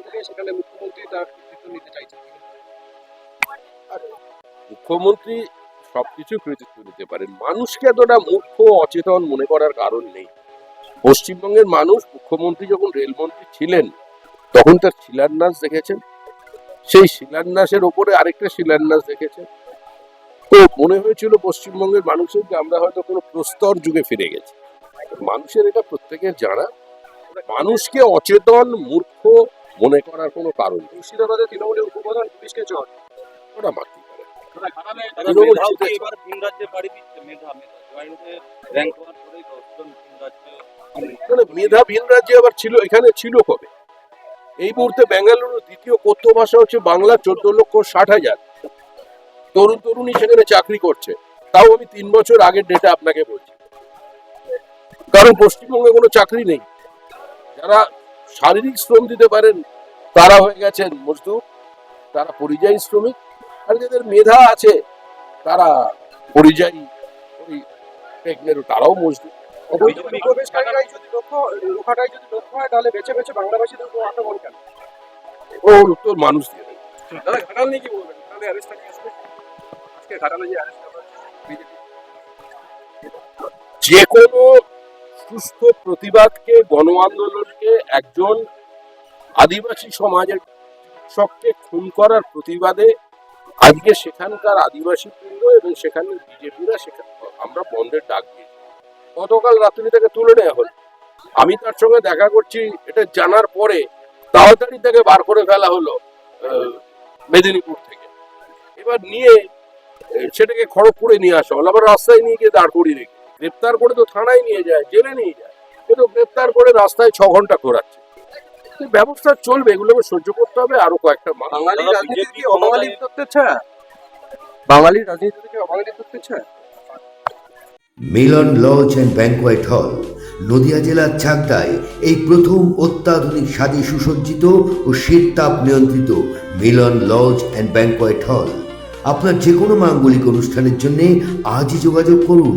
থেকে সেখানে মুখ্যমন্ত্রী তার কৃতিত্ব নিতে চাইছেন। মুখ্যমন্ত্রী সবকিছু কৃতিত্ব নিতে মানুষকে এতটা মূর্খ অচেতন মনে করার কারণ নেই। পশ্চিমবঙ্গের মানুষ মুখ্যমন্ত্রী যখন রেলমন্ত্রী ছিলেন, তখন তার শিলান্যাস দেখেছেন। সেই শিলান্যাসের ওপরে আরেকটা শিলান্যাস দেখেছেন। তো মনে হয়েছিল পশ্চিমবঙ্গের মানুষের যে আমরা হয়তো কোনো প্রস্তর যুগে ফিরে গেছি। মানুষের এটা প্রত্যেকের জানা। মানুষকে অচেতন, মূর্খ মনে করার কোনো কারণ মুর্শিদাবাদে তৃণমূলের উপপ্রধান পুলিশকে চল ওরা মানে মেধা ভিন রাজ্যে আবার ছিল এখানে ছিল কবে? এই মুহূর্তে বেঙ্গালুরু দ্বিতীয় কথ্য ভাষা হচ্ছে বাংলা চোদ্দ লক্ষ ষাট হাজার। তরুণ তরুণী সেখানে চাকরি করছে। তাও আমি তিন বছর আগের ডেটা আপনাকে বলছি। কারণ পশ্চিমবঙ্গে কোনো চাকরি নেই। যারা শারীরিক শ্রম দিতে পারেন। তারা হয়ে গেছেন মজদুর তারা পরিযায়ী শ্রমিক আর যাদের মেধা আছে তারা পরিযায়ী ওই টেকনেরও তারাও মজদুর। কেন? উত্তর মানুষ দিয়ে যে কোনো সুস্থ প্রতিবাদকে গণ আন্দোলনকে একজন আদিবাসী সমাজের কৃষককে খুন করার প্রতিবাদে আজকে সেখানকার আদিবাসী বৃন্দ এবং সেখানের বিজেপিরা সেখানে আমরা বন্ধের ডাক দিয়েছি। গতকাল রাত্রি থেকে তুলে নেওয়া হলো। আমি তার সঙ্গে দেখা করছি, এটা জানার পরে তাড়াতাড়ি থেকে বার করে ফেলা হলো মেদিনীপুর থেকে। এবার নিয়ে সেটাকে খড়গপুরে নিয়ে আসা হলো, আবার রাস্তায় নিয়ে গিয়ে দাঁড় করিয়ে রেখে। গ্রেপ্তার করে তো থানায় নিয়ে যায় জেলে নিয়ে যায়। কিন্তু গ্রেপ্তার করে রাস্তায় ছ ঘণ্টা ঘোরাচ্ছে। ব্যবস্থা চলবে এগুলোকে সহ্য করতে হবে আরও কয়েকটা বাঙালি রাজনীতি অবাঙালি তত্ত্বের ছায়া বাঙালি রাজনীতি অবাঙালি তত্ত্বের ছায়া মিলন লজ অ্যান্ড ব্যাংকোয়েট হল নদিয়া জেলার চাকদায় এই প্রথম অত্যাধুনিক স্বাদে সুসজ্জিত ও শীত তাপ নিয়ন্ত্রিত মিলন লজ অ্যান্ড ব্যাংকোয়েট হল। আপনার যে কোনো মাঙ্গলিক অনুষ্ঠানের জন্য আজই যোগাযোগ করুন।